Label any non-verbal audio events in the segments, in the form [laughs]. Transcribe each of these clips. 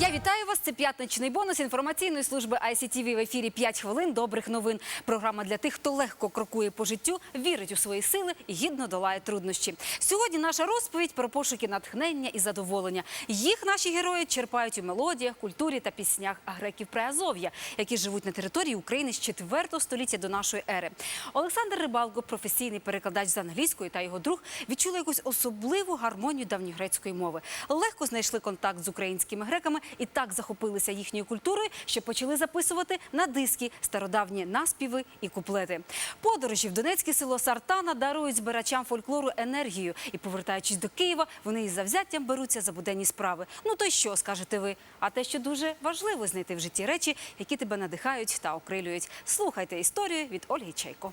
Я вітаю вас. Це п'ятничний бонус інформаційної служби ICTV в ефірі «5 хвилин добрих новин. Програма для тих, хто легко крокує по життю, вірить у свої сили і гідно долає труднощі. Сьогодні наша розповідь про пошуки натхнення і задоволення. Їх наші герої черпають у мелодіях, культурі та піснях греків Приазов'я, які живуть на території України з 4 століття до нашої ери. Олександр Рибалко, професійний перекладач з англійської та його друг відчули якусь особливу гармонію давньогрецької мови. Легко знайшли контакт з українськими греками і так захопилися їхньою культурою, що почали записувати на диски стародавні наспіви і куплети. Подорожі в Донецьке село Сартана дарують збирачам фольклору енергію. І повертаючись до Києва, вони із завзяттям беруться за буденні справи. Ну то й що скажете ви? А те, що дуже важливо знайти в житті речі, які тебе надихають та окрилюють. Слухайте історію від Ольги Чайко.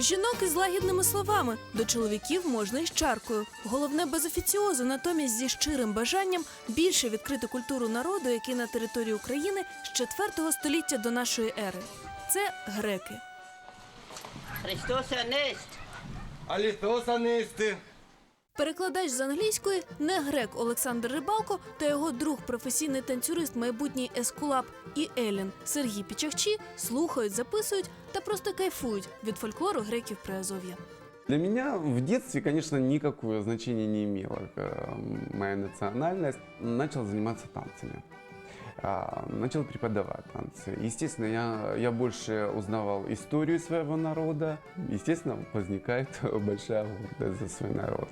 До жінок із лагідними словами, до чоловіків можна й чаркою. Головне без офіціозу, натомість зі щирим бажанням більше відкрити культуру народу, який на території України з 4 століття до нашої ери. Це греки. Христос Анест. Алітос анисти. Перекладач з англійської не грек Олександр Рибалко та його друг, професійний танцюрист, майбутній ескулап і Елін Сергій Пічахчі слухають, записують та просто кайфують від фольклору греків Приазов'я. Для меня в детстве, конечно, никакое значение не имело э, моя национальность. Начал заниматься танцами. Начал преподавать танцы. Естественно, я, я больше узнавал историю своего народа. Естественно, возникает [laughs] большая гордость за свой народ.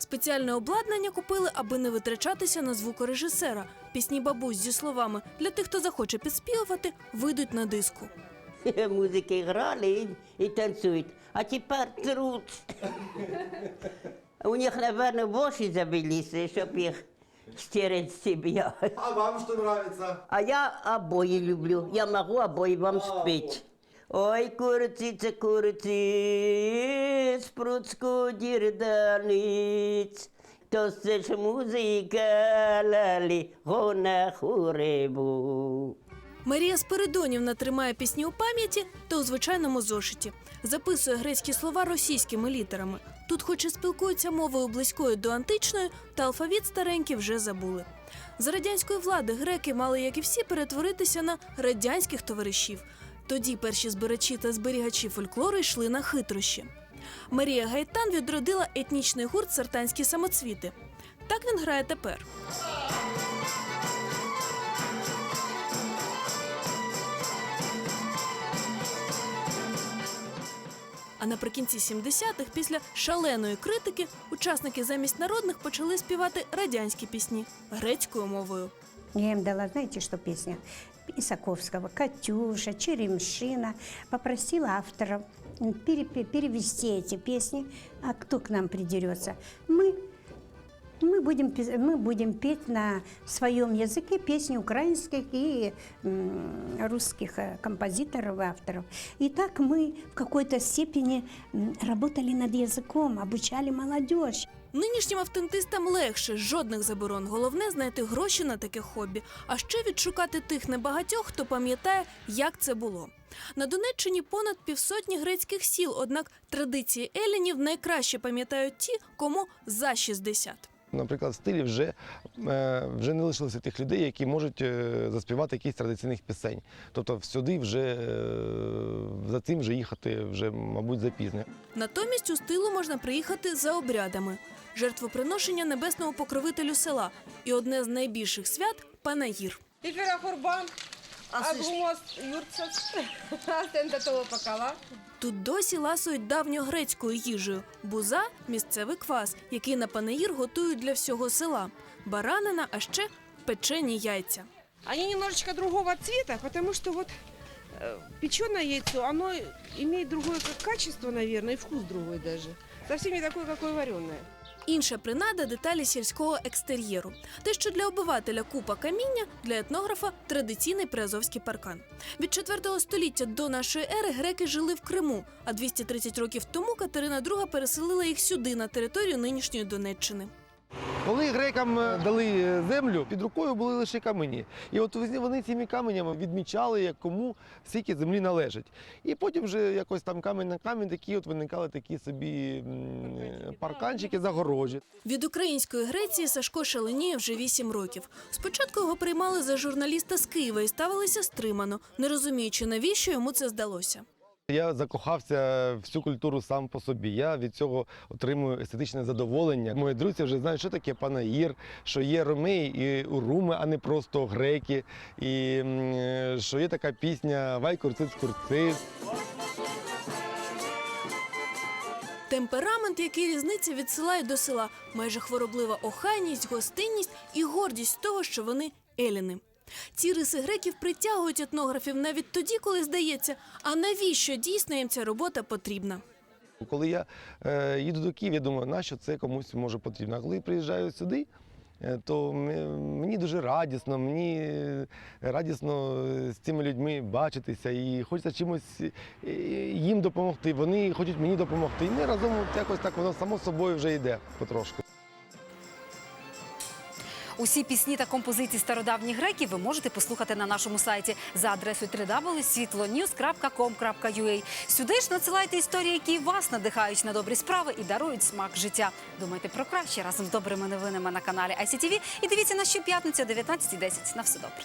Спеціальне обладнання купили, аби не витрачатися на звукорежисера. Пісні бабусь зі словами для тих, хто захоче підспівувати, вийдуть на диску. Музики грали і, і танцюють. А тепер труд. У них, напевно, воші забилися, щоб їх стереть з себе. А вам що нравится? А я обои люблю. Я могу обои вам спеть. Ой, куриця, куриці, з пруцьку дірданиць, то це ж музика лалі, гона хуребу. Марія Спиридонівна тримає пісні у пам'яті та у звичайному зошиті. Записує грецькі слова російськими літерами. Тут, хоч і спілкуються мовою близькою до античної, та алфавіт старенький вже забули. За радянської влади греки мали, як і всі, перетворитися на радянських товаришів. Тоді перші збирачі та зберігачі фольклору йшли на хитрощі. Марія Гайтан відродила етнічний гурт Сартанські самоцвіти. Так він грає тепер. А наприкінці 70-х, після шаленої критики, учасники замість народних почали співати радянські пісні грецькою мовою. Я им дала, знаете, что песня? Исаковского «Катюша», «Черемшина». Попросила авторов перевести эти песни. А кто к нам придерется? Мы. Мы будем, мы будем петь на своем языке песни украинских и русских э, композиторов и авторов. И так мы в какой-то степени работали над языком, обучали молодежь. Нинішнім автентистам легше, жодних заборон. Головне знайти гроші на таке хобі, а ще відшукати тих небагатьох, хто пам'ятає, як це було. На Донеччині понад півсотні грецьких сіл, однак традиції елінів найкраще пам'ятають ті, кому за 60. Наприклад, в стилі вже, е, вже не лишилося тих людей, які можуть е, заспівати якісь традиційних пісень. Тобто сюди вже е, за цим вже їхати вже, мабуть, запізно. Натомість у стилу можна приїхати за обрядами. Жертвоприношення небесному покровителю села і одне з найбільших свят Пакала. Тут досі ласують давньогрецькою їжею. Буза місцевий квас, який на панаїр готують для всього села. Баранина, а ще печені яйця. Они немножечко другого цвета, потому что вот э, печеное яйцо, оно имеет другое качество, наверное, и вкус другой даже. Совсем не такой, какое вареное. Інша принада деталі сільського екстер'єру. Те, що для обивателя купа каміння, для етнографа традиційний приазовський паркан. Від 4 століття до нашої ери греки жили в Криму, а 230 років тому Катерина II переселила їх сюди, на територію нинішньої Донеччини. Коли грекам е, дали е, землю, під рукою були лише камені. І от вони- цими каменями відмічали, як кому скільки землі належить. І потім вже якось там камінь на камінь такі от виникали такі собі парканчики, загорожі. Від української Греції Сашко шаленіє вже вісім років. Спочатку його приймали за журналіста з Києва і ставилися стримано, не розуміючи, навіщо йому це здалося. Я закохався в цю культуру сам по собі. Я від цього отримую естетичне задоволення. Мої друзі вже знають, що таке панаїр, що є ромеї і уруми, а не просто греки. І е, що є така пісня Вай курциц курциц. Темперамент, який різниця від села й до села, майже хвороблива охайність, гостинність і гордість того, що вони еліни. Ці риси греків притягують етнографів навіть тоді, коли здається, а навіщо дійсно їм ця робота потрібна. Коли я е, їду до Києва, я думаю, нащо це комусь може потрібно. А коли я приїжджаю сюди, е, то мені дуже радісно, мені е, радісно е, з цими людьми бачитися і хочеться чимось їм допомогти. Вони хочуть мені допомогти. І ми разом якось так воно само собою вже йде потрошку. Усі пісні та композиції стародавніх греків ви можете послухати на нашому сайті за адресою www.svitlonews.com.ua. Сюди ж надсилайте історії, які вас надихають на добрі справи і дарують смак життя. Думайте про краще разом з добрими новинами на каналі ICTV і дивіться на щоп'ятницю о 19.10. На все добре.